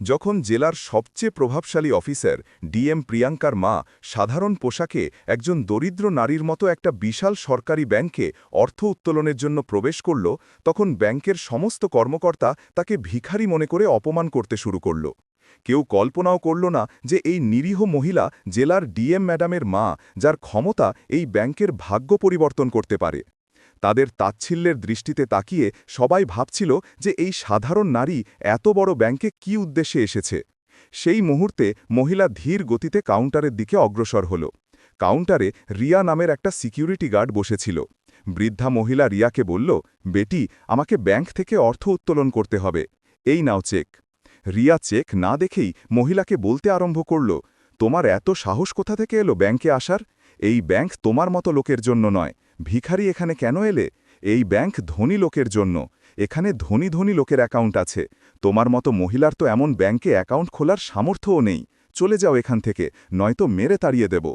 যখন জেলার সবচেয়ে প্রভাবশালী অফিসার ডিএম প্রিয়াঙ্কার মা সাধারণ পোশাকে একজন দরিদ্র নারীর মতো একটা বিশাল সরকারি ব্যাংকে অর্থ উত্তোলনের জন্য প্রবেশ করল, তখন ব্যাংকের সমস্ত কর্মকর্তা তাকে ভিখারি মনে করে অপমান করতে শুরু করল। কেউ কল্পনাও করল না যে এই নিরীহ মহিলা জেলার ডিএম ম্যাডামের মা, যার ক্ষমতা এই ব্যাংকের ভাগ্য পরিবর্তন করতে পারে। তাদের তাচ্ছিল্যের দৃষ্টিতে তাকিয়ে সবাই ভাবছিল যে এই সাধারণ নারী এত বড় ব্যাংকে কি উদ্দেশ্যে এসেছে। সেই মুহূর্তে মহিলা ধীর গতিতে কাউন্টারের দিকে অগ্রসর হল। কাউন্টারে রিয়া নামের একটা সিকিউরিটি গার্ড বসেছিল। বৃদ্ধা মহিলা রিয়াকে বলল, বেটি, আমাকে ব্যাংক থেকে অর্থ উত্তোলন করতে হবে। এই নাও চেক। রিয়া চেক না দেখেই মহিলাকে বলতে আরম্ভ করল, তোমার এত সাহস কোথা থেকে এলো ব্যাংকে আসার? এই ব্যাংক তোমার মতো লোকের জন্য নয়। ভিখারি এখানে কেন এলে? এই ব্যাংক ধনী লোকের জন্য। এখানে ধনী ধনী লোকের অ্যাকাউন্ট আছে। তোমার মতো মহিলার তো এমন ব্যাংকে অ্যাকাউন্ট খোলার সামর্থ্যও নেই। চলে যাও এখান থেকে, নয়তো মেরে তাড়িয়ে দেব।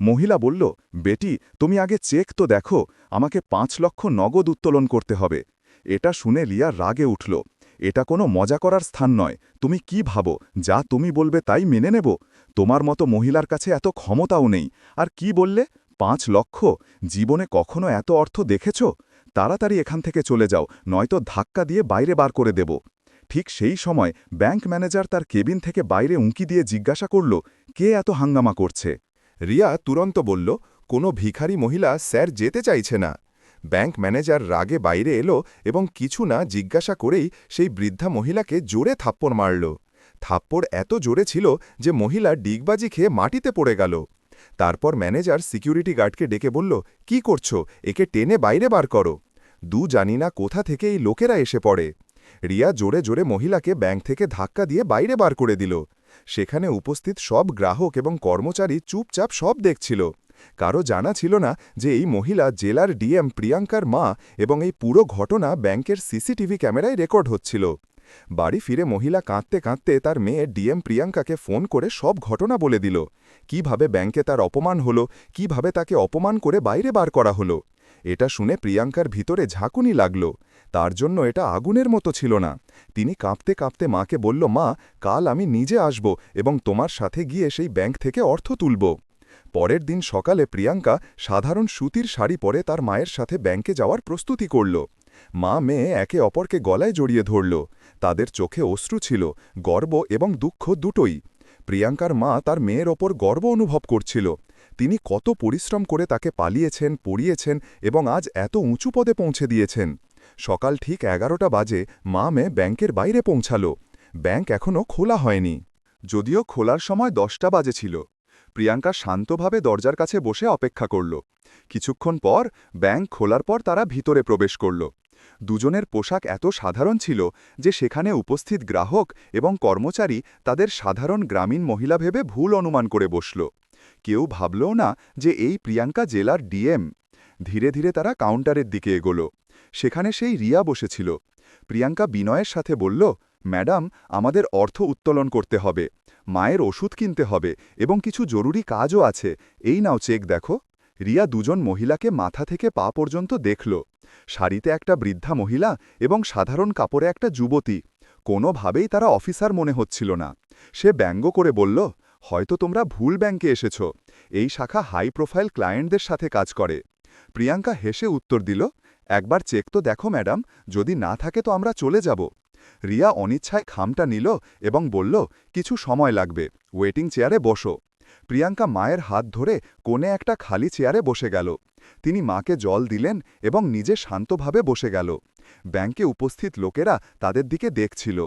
মহিলা বলল, বেটি, তুমি আগে চেক তো দেখো, আমাকে পাঁচ লক্ষ নগদ উত্তোলন করতে হবে। এটা শুনে লিয়া রাগে উঠল। এটা কোনো মজা করার স্থান নয়। তুমি কি ভাবো? যা তুমি বলবে তাই মেনে নেব? তোমার মতো মহিলার কাছে এত ক্ষমতাও নেই। আর কি বললে? পাঁচ লক্ষ? জীবনে কখনো এত অর্থ দেখেছ? তাড়াতাড়ি এখান থেকে চলে যাও, নয়তো ধাক্কা দিয়ে বাইরে বার করে দেব। ঠিক সেই সময় ব্যাংক ম্যানেজার তার কেবিন থেকে বাইরে উঁকি দিয়ে জিজ্ঞাসা করল, কে এত হাঙ্গামা করছে? রিয়া তুরন্ত বলল, কোনো ভিখারি মহিলা স্যার যেতে চাইছে না। ব্যাংক ম্যানেজার রাগে বাইরে এলো এবং কিছু না জিজ্ঞাসা করেই সেই বৃদ্ধা মহিলাকে জোরে থাপ্পড় মারল। থাপ্পড় এত জোরে ছিল যে মহিলা ডিগবাজি খেয়ে মাটিতে পড়ে গেল। তারপর ম্যানেজার সিকিউরিটি গার্ডকে ডেকে বলল, কি করছ? একে টেনে বাইরে বার করো। দু জানি না কোথা থেকে এই লোকেরা এসে পড়ে। রিয়া জোরে জোরে মহিলাকে ব্যাংক থেকে ধাক্কা দিয়ে বাইরে বার করে দিল। সেখানে উপস্থিত সব গ্রাহক এবং কর্মচারী চুপচাপ সব দেখছিল। কারও জানা ছিল না যে এই মহিলা জেলার ডিএম প্রিয়াঙ্কার মা এবং এই পুরো ঘটনা ব্যাংকের সিসিটিভি ক্যামেরায় রেকর্ড হচ্ছিল। বাড়ি ফিরে মহিলা কাঁদতে কাঁদতে তার মেয়ে ডিএম প্রিয়াঙ্কাকে ফোন করে সব ঘটনা বলে দিল। কীভাবে ব্যাংকে তার অপমান হলো, কীভাবে তাকে অপমান করে বাইরে বার করা হলো। এটা শুনে প্রিয়াঙ্কার ভিতরে ঝাঁকুনি লাগল। তার জন্য এটা আগুনের মতো ছিল না। তিনি কাঁপতে কাঁপতে মাকে বলল, মা, কাল আমি নিজে আসব এবং তোমার সাথে গিয়ে সেই ব্যাংক থেকে অর্থ তুলব। পরের দিন সকালে প্রিয়াঙ্কা সাধারণ সুতির শাড়ি পরে তার মায়ের সাথে ব্যাংকে যাওয়ার প্রস্তুতি করল। মা মেয়ে একে অপরকে গলায় জড়িয়ে ধরল। তাদের চোখে অশ্রু ছিল, গর্ব এবং দুঃখ দুটোই। প্রিয়াঙ্কার মা তার মেয়ের ওপর গর্ব অনুভব করছিল। তিনি কত পরিশ্রম করে তাকে পালিয়েছেন, পড়িয়েছেন এবং আজ এত উঁচু পদে পৌঁছে দিয়েছেন। সকাল ঠিক এগারোটা বাজে মা মেয়ে ব্যাংকের বাইরে পৌঁছাল। ব্যাংক এখনও খোলা হয়নি। যদিও খোলার সময় দশটা বাজে ছিল। প্রিয়াঙ্কা শান্তভাবে দরজার কাছে বসে অপেক্ষা করল। কিছুক্ষণ পর ব্যাংক খোলার পর তারা ভিতরে প্রবেশ করল। দুজনের পোশাক এত সাধারণ ছিল যে সেখানে উপস্থিত গ্রাহক এবং কর্মচারী তাদের সাধারণ গ্রামীণ মহিলা ভেবে ভুল অনুমান করে বসল। কেউ ভাবলও না যে এই প্রিয়াঙ্কা জেলার ডিএম। ধীরে ধীরে তারা কাউন্টারের দিকে এগোল। সেখানে সেই রিয়া বসেছিল। প্রিয়াঙ্কা বিনয়ের সাথে বলল, ম্যাডাম, আমাদের অর্থ উত্তোলন করতে হবে, মায়ের ওষুধ কিনতে হবে এবং কিছু জরুরি কাজও আছে। এই নাও চেক দেখো। রিয়া দুজন মহিলাকে মাথা থেকে পা পর্যন্ত দেখল। শাড়িতে একটা বৃদ্ধা মহিলা এবং সাধারণ কাপড়ে একটা যুবতী। কোনোভাবেই তারা অফিসার মনে হচ্ছিল না। সে ব্যঙ্গ করে বলল, হয়তো তোমরা ভুল ব্যাংকে এসেছ। এই শাখা হাই প্রোফাইল ক্লায়েন্টদের সাথে কাজ করে। প্রিয়াঙ্কা হেসে উত্তর দিল, একবার চেক তো দেখো, ম্যাডাম, যদি না থাকে তো আমরা চলে যাব। রিয়া অনিচ্ছায় খামটা নিল এবং বলল, কিছু সময় লাগবে, ওয়েটিং চেয়ারে বসো। প্রিয়াঙ্কা মায়ের হাত ধরে কোণে একটা খালি চেয়ারে বসে গেল। তিনি মাকে জল দিলেন এবং নিজে শান্তভাবে বসে গেল। ব্যাংকে উপস্থিত লোকেরা তাদের দিকে দেখছিল।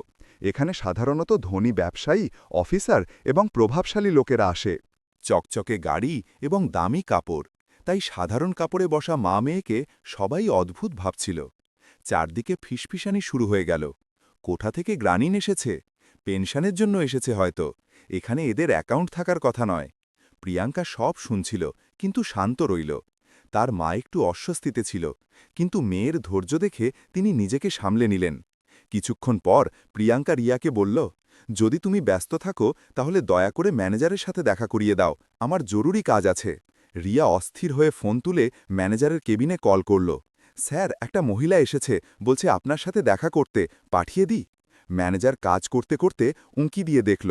এখানে সাধারণত ধনী ব্যবসায়ী, অফিসার এবং প্রভাবশালী লোকেরা আসে। চকচকে গাড়ি এবং দামি কাপড়। তাই সাধারণ কাপড়ে বসা মা মেয়েকে সবাই অদ্ভুত ভাবছিল। চারদিকে ফিসফিসানি শুরু হয়ে গেল। কোঠা থেকে গ্রানিন এসেছে। পেনশনের জন্য এসেছে হয়তো। এখানে এদের অ্যাকাউন্ট থাকার কথা নয়। প্রিয়াঙ্কা সব শুনছিল, কিন্তু শান্ত রইল। তার মা একটু অস্বস্তিতে ছিল, কিন্তু মেয়ের ধৈর্য দেখে তিনি নিজেকে সামলে নিলেন। কিছুক্ষণ পর প্রিয়াঙ্কা রিয়াকে বলল, যদি তুমি ব্যস্ত থাকো, তাহলে দয়া করে ম্যানেজারের সাথে দেখা করিয়ে দাও। আমার জরুরি কাজ আছে। রিয়া অস্থির হয়ে ফোন তুলে ম্যানেজারের কেবিনে কল করল। স্যার, একটা মহিলা এসেছে। বলছে আপনার সাথে দেখা করতে। পাঠিয়ে দিই? ম্যানেজার কাজ করতে করতে উঁকি দিয়ে দেখল।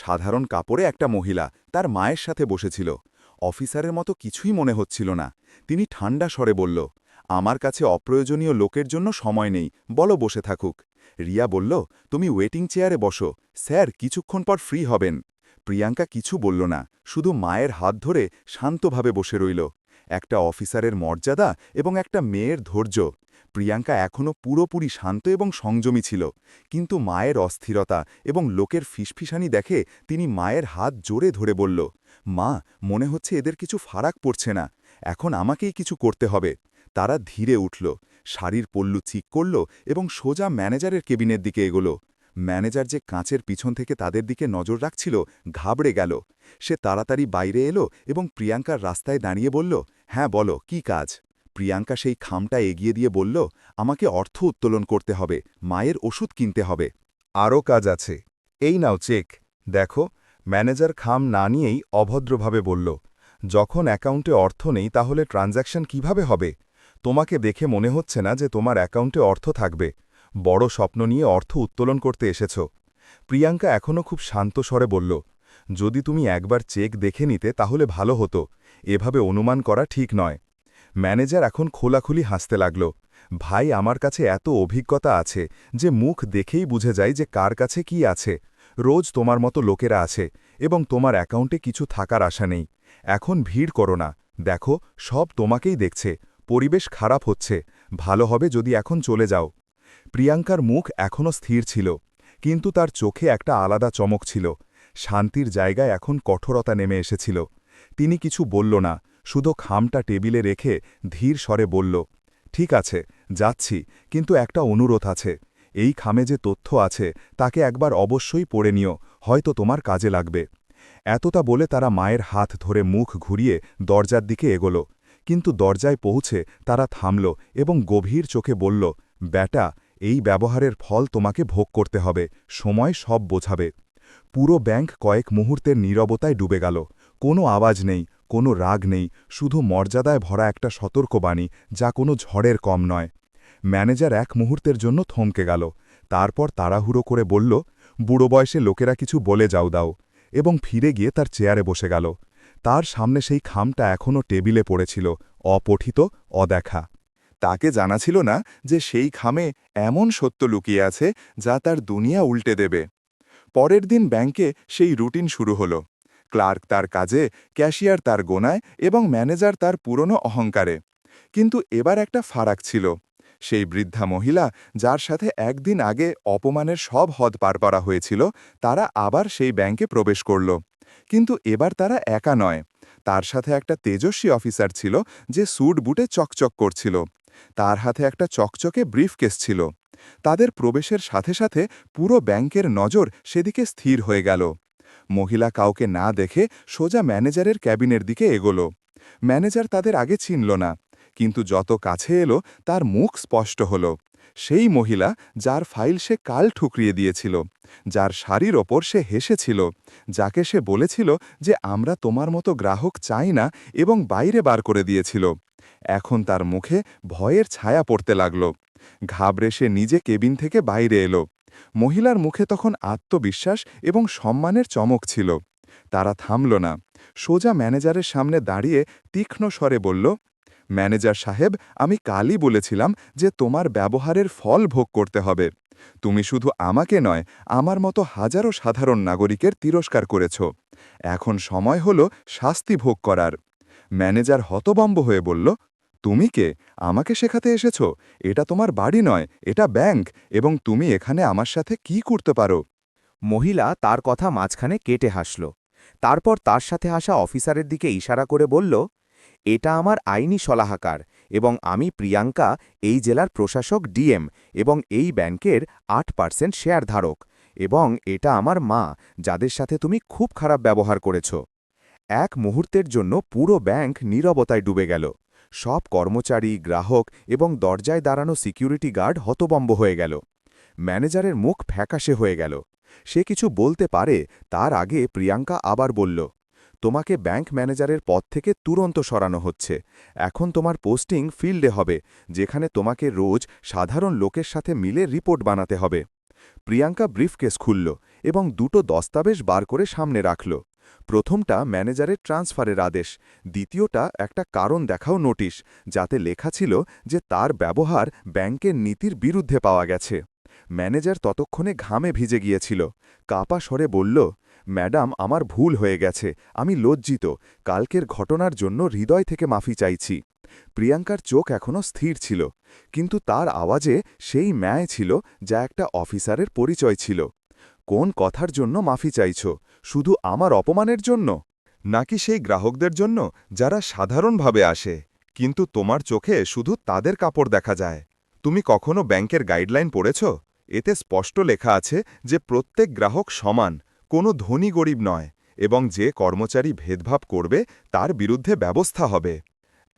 সাধারণ কাপড়ে একটা মহিলা তার মায়ের সাথে বসেছিল। অফিসারের মতো কিছুই মনে হচ্ছিল না। তিনি ঠান্ডা স্বরে বলল, আমার কাছে অপ্রয়োজনীয় লোকের জন্য সময় নেই, বলো বসে থাকুক। রিয়া বলল, তুমি ওয়েটিং চেয়ারে বসো। স্যার, কিছুক্ষণ পর ফ্রি হবেন। প্রিয়াঙ্কা কিছু বলল না, শুধু মায়ের হাত ধরে শান্তভাবে বসে রইল। একটা অফিসারের মর্যাদা এবং একটা মেয়ের ধৈর্য প্রিয়াঙ্কা এখনও পুরোপুরি শান্ত এবং সংযমী ছিল, কিন্তু মায়ের অস্থিরতা এবং লোকের ফিসফিসানি দেখে তিনি মায়ের হাত জোরে ধরে বলল, মা, মনে হচ্ছে এদের কিছু ফারাক পড়ছে না, এখন আমাকেই কিছু করতে হবে। তারা ধীরে উঠল, শাড়ির পল্লু চিক করল এবং সোজা ম্যানেজারের কেবিনের দিকে এগোল। ম্যানেজার যে কাঁচের পিছন থেকে তাদের দিকে নজর রাখছিল, ঘাবড়ে গেল। সে তাড়াতাড়ি বাইরে এলো এবং প্রিয়াঙ্কার রাস্তায় দাঁড়িয়ে বলল হ্যাঁ বলো, কি কাজ? প্রিয়াঙ্কা সেই খামটা এগিয়ে দিয়ে বলল, আমাকে অর্থ উত্তোলন করতে হবে, মায়ের ওষুধ কিনতে হবে। আরও কাজ আছে। এই নাও চেক। দেখো, ম্যানেজার খাম না নিয়েই অভদ্রভাবে বলল, যখন অ্যাকাউন্টে অর্থ নেই তাহলে ট্রানজ্যাকশন কীভাবে হবে? তোমাকে দেখে মনে হচ্ছে না যে তোমার অ্যাকাউন্টে অর্থ থাকবে। বড় স্বপ্ন নিয়ে অর্থ উত্তোলন করতে এসেছ। প্রিয়াঙ্কা এখনও খুব শান্ত স্বরে বলল, যদি তুমি একবার চেক দেখে নিতে তাহলে ভালো হতো। এভাবে অনুমান করা ঠিক নয়। ম্যানেজার এখন খোলাখুলি হাসতে লাগল। ভাই, আমার কাছে এত অভিজ্ঞতা আছে যে মুখ দেখেই বুঝে যায় যে কার কাছে কি আছে। রোজ তোমার মতো লোকেরা আছে এবং তোমার অ্যাকাউন্টে কিছু থাকার আশা নেই। এখন ভিড় করো না। দেখো, সব তোমাকেই দেখছে। পরিবেশ খারাপ হচ্ছে। ভালো হবে যদি এখন চলে যাও। প্রিয়াঙ্কার মুখ এখনও স্থির ছিল, কিন্তু তার চোখে একটা আলাদা চমক ছিল। শান্তির জায়গায় এখন কঠোরতা নেমে এসেছিল। তিনি কিছু বলল না। শুধু খামটা টেবিলে রেখে ধীর স্বরে বলল, ঠিক আছে, যাচ্ছি, কিন্তু একটা অনুরোধ আছে। এই খামে যে তথ্য আছে, তাকে একবার অবশ্যই পড়ে নিও, হয়তো তোমার কাজে লাগবে এতটা বলে তারা মায়ের হাত ধরে মুখ ঘুরিয়ে দরজার দিকে এগোল। কিন্তু দরজায় পৌঁছে তারা থামল এবং গভীর চোখে বলল, ব্যাটা, এই ব্যবহারের ফল তোমাকে ভোগ করতে হবে, সময় সব বোঝাবে। পুরো ব্যাংক কয়েক মুহূর্তের নীরবতায় ডুবে গেল, কোনো আওয়াজ নেই কোনো রাগ নেই, শুধু মর্যাদায় ভরা একটা সতর্কবাণী, যা কোনো ঝড়ের কম নয়। ম্যানেজার এক মুহূর্তের জন্য থমকে গেল। তারপর তাড়াহুড়ো করে বলল, বুড়ো বয়সে লোকেরা কিছু বলে যাও দাও। এবং ফিরে গিয়ে তার চেয়ারে বসে গেল। তার সামনে সেই খামটা এখনও টেবিলে পড়েছিল, অপঠিত, অদেখা। তাকে জানা ছিল না যে সেই খামে এমন সত্য লুকিয়ে আছে, যা তার দুনিয়া উল্টে দেবে। পরের দিন ব্যাংকে সেই রুটিন শুরু হলো। ক্লার্ক তার কাজে, ক্যাশিয়ার তার গোনায় এবং ম্যানেজার তার পুরনো অহংকারে। কিন্তু এবার একটা ফারাক ছিল। সেই বৃদ্ধা মহিলা, যার সাথে একদিন আগে অপমানের সব হদ পার করা হয়েছিল, তারা আবার সেই ব্যাংকে প্রবেশ করল। কিন্তু এবার তারা একা নয়। তার সাথে একটা তেজস্বী অফিসার ছিল, যে স্যুট বুটে চকচক করছিল। তার হাতে একটা চকচকে ব্রিফকেস ছিল। তাদের প্রবেশের সাথে সাথে পুরো ব্যাংকের নজর সেদিকে স্থির হয়ে গেল। মহিলা কাউকে না দেখে সোজা ম্যানেজারের ক্যাবিনের দিকে এগোল। ম্যানেজার তাদের আগে চিনল না, কিন্তু যত কাছে এলো তার মুখ স্পষ্ট হল। সেই মহিলা যার ফাইল সে কাল ঠুকরিয়ে দিয়েছিল, যার শাড়ির ওপর সে হেসেছিল, যাকে সে বলেছিল যে আমরা তোমার মতো গ্রাহক চাই না এবং বাইরে বার করে দিয়েছিল। এখন তার মুখে ভয়ের ছায়া পড়তে লাগল। ঘাবড়ে সে নিজে কেবিন থেকে বাইরে এলো। মহিলার মুখে তখন আত্মবিশ্বাস এবং সম্মানের চমক ছিল। তারা থামল না। সোজা ম্যানেজারের সামনে দাঁড়িয়ে তীক্ষ্ণ স্বরে বলল, ম্যানেজার সাহেব, আমি কালই বলেছিলাম যে তোমার ব্যবহারের ফল ভোগ করতে হবে। তুমি শুধু আমাকে নয়, আমার মতো হাজারো সাধারণ নাগরিকের তিরস্কার করেছ। এখন সময় হল শাস্তি ভোগ করার। ম্যানেজার হতবম্ব হয়ে বলল তুমি কে? আমাকে শেখাতে এসেছ। এটা তোমার বাড়ি নয়, এটা ব্যাংক, এবং তুমি এখানে আমার সাথে কি করতে পারো? মহিলা তার কথা মাঝখানে কেটে হাসল। তারপর তার সাথে আসা অফিসারের দিকে ইশারা করে বলল, এটা আমার আইনি সলাহাকার, এবং আমি প্রিয়াঙ্কা, এই জেলার প্রশাসক ডিএম, এবং এই ব্যাংকের আট পার্সেন্ট শেয়ার ধারক এবং এটা আমার মা, যাদের সাথে তুমি খুব খারাপ ব্যবহার করেছ। এক মুহূর্তের জন্য পুরো ব্যাংক নীরবতায় ডুবে গেল। সব কর্মচারী, গ্রাহক এবং দরজায় দাঁড়ানো সিকিউরিটি গার্ড হতবম্ব হয়ে গেল। ম্যানেজারের মুখ ফ্যাকাশে হয়ে গেল। সে কিছু বলতে পারে, তার আগে প্রিয়াঙ্কা আবার বলল, তোমাকে ব্যাংক ম্যানেজারের পদ থেকে তুরন্ত সরানো হচ্ছে। এখন তোমার পোস্টিং ফিল্ডে হবে, যেখানে তোমাকে রোজ সাধারণ লোকের সাথে মিলে রিপোর্ট বানাতে হবে। প্রিয়াঙ্কা ব্রিফকেস খুলল এবং দুটো দস্তাবেজ বার করে সামনে রাখল। প্রথমটা ম্যানেজারের ট্রান্সফারের আদেশ, দ্বিতীয়টা একটা কারণ দেখাও নোটিশ, যাতে লেখা ছিল যে তার ব্যবহার ব্যাংকের নীতির বিরুদ্ধে পাওয়া গেছে। ম্যানেজার ততক্ষণে ঘামে ভিজে গিয়েছিল। কাপা স্বরে বলল, ম্যাডাম, আমার ভুল হয়ে গেছে, আমি লজ্জিত, কালকের ঘটনার জন্য হৃদয় থেকে মাফি চাইছি। প্রিয়াঙ্কার চোখ এখনও স্থির ছিল, কিন্তু তার আওয়াজে সেই ম্যায় ছিল যা একটা অফিসারের পরিচয় ছিল। কোন কথার জন্য মাফি চাইছ? শুধু আমার অপমানের জন্য? নাকি সেই গ্রাহকদের জন্য, যারা সাধারণভাবে আসে, কিন্তু তোমার চোখে শুধু তাদের কাপড় দেখা যায়? তুমি কখনো ব্যাংকের গাইডলাইন পড়েছ? এতে স্পষ্ট লেখা আছে যে প্রত্যেক গ্রাহক সমান, কোনো ধনী গরিব নয়, এবং যে কর্মচারী ভেদভাব করবে, তার বিরুদ্ধে ব্যবস্থা হবে।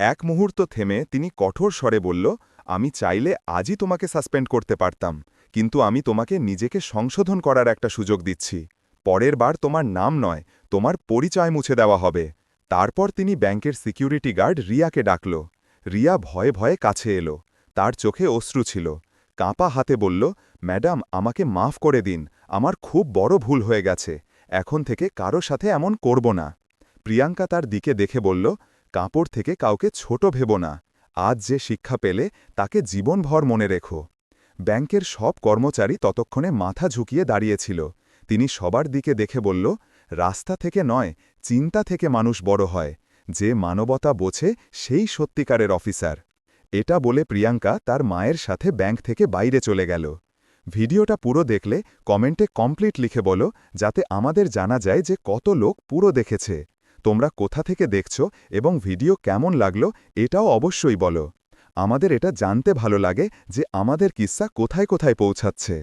এক মুহূর্ত থেমে তিনি কঠোর স্বরে বলল, আমি চাইলে আজই তোমাকে সাসপেন্ড করতে পারতাম, কিন্তু আমি তোমাকে নিজেকে সংশোধন করার একটা সুযোগ দিচ্ছি। পরের বার তোমার নাম নয়, তোমার পরিচয় মুছে দেওয়া হবে। তারপর তিনি ব্যাংকের সিকিউরিটি গার্ড রিয়াকে ডাকল। রিয়া ভয়ে ভয়ে কাছে এলো। তার চোখে অশ্রু ছিল। কাঁপা হাতে বলল, ম্যাডাম, আমাকে মাফ করে দিন। আমার খুব বড় ভুল হয়ে গেছে। এখন থেকে কারও সাথে এমন করব না। প্রিয়াঙ্কা তার দিকে দেখে বলল, কাপড় থেকে কাউকে ছোট ভেব না। আজ যে শিক্ষা পেলে, তাকে জীবনভর মনে রেখো। ব্যাংকের সব কর্মচারী ততক্ষণে মাথা ঝুঁকিয়ে দাঁড়িয়েছিল তিনি সবার দিকে দেখে বলল, রাস্তা থেকে নয়, চিন্তা থেকে মানুষ বড় হয়। যে মানবতা বোঝে, সেই সত্যিকারের অফিসার। এটা বলে প্রিয়াঙ্কা তার মায়ের সাথে ব্যাংক থেকে বাইরে চলে গেল। ভিডিওটা পুরো দেখলে কমেন্টে কমপ্লিট লিখে বলো, যাতে আমাদের জানা যায় যে কত লোক পুরো দেখেছে। তোমরা কোথা থেকে দেখছ এবং ভিডিও কেমন লাগল, এটাও অবশ্যই বলো। আমাদের এটা জানতে ভালো লাগে যে আমাদের কিস্সা কোথায় কোথায় পৌঁছাচ্ছে।